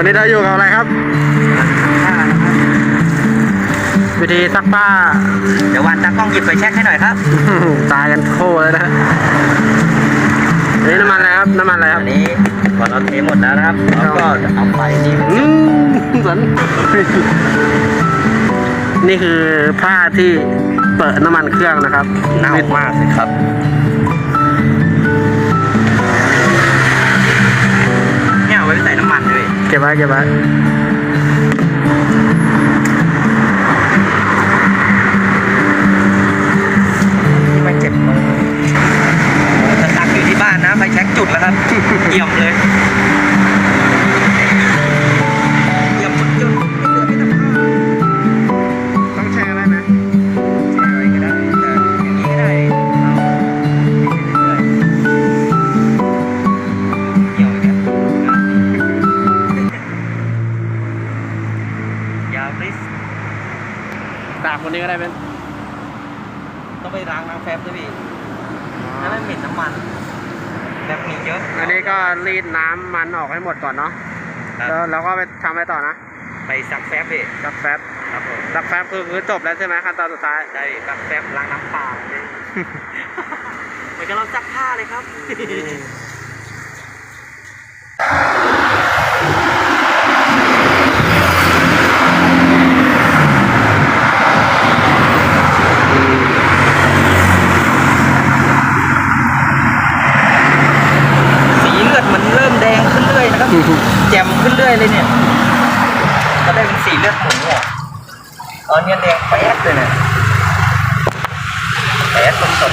วันนี้เราอยู่กับอะไรครับ วิธีซักผ้า เดี๋ยววันตากล้องหยิบไปเช็คให้หน่อยครับ ตายกันโคเลยนะฮะอันนี้น้ำมันอะไรครับ น้ำมันอะไรคอัรับนนี้ก่อนเราเทหมดแล้วนะครับแล้วก็เอาไปนี่อืมสันนี่คือผ้าที่เปิดน้ำมันเครื่องนะครับเน่ามากเลยครับ เก็บไว้เก็บไว้ไม่เจ็บมือจะตักอยู่ที่บ้านนะ ไปแช็คจุดแล้วครับเยี่ยมเลย ตากคนนี้ก็ได้เป็นต้องไปล้างน้ำแฟบด้วยพี่ถ้าไม่เหม็นน้ำมันแบบมีเยอะอันนี้ก็รีดน้ำมันออกให้หมดก่อนเนาะครับแล้วเราก็ไปทำอะไรต่อนะ ไปซักแฟบพี่ซักแฟบครับผมซักแฟบคือคือจบแล้วใช่ไหมขั้นตอนสุดท้ายได้ซักแฟบล้างน้ำเปล่าเลยเหมือนกับเราซักผ้าเลยครับ สีเลือดมันเริ่มแดงขึ้นเรื่อยนะครับ แจ่มขึ้นเรื่อยเลยเนี่ย ก็ได้เป็นสีเลือดหมูอะตอนนี้แดงแป๊ดเลยเนี่ยแป๊ดสด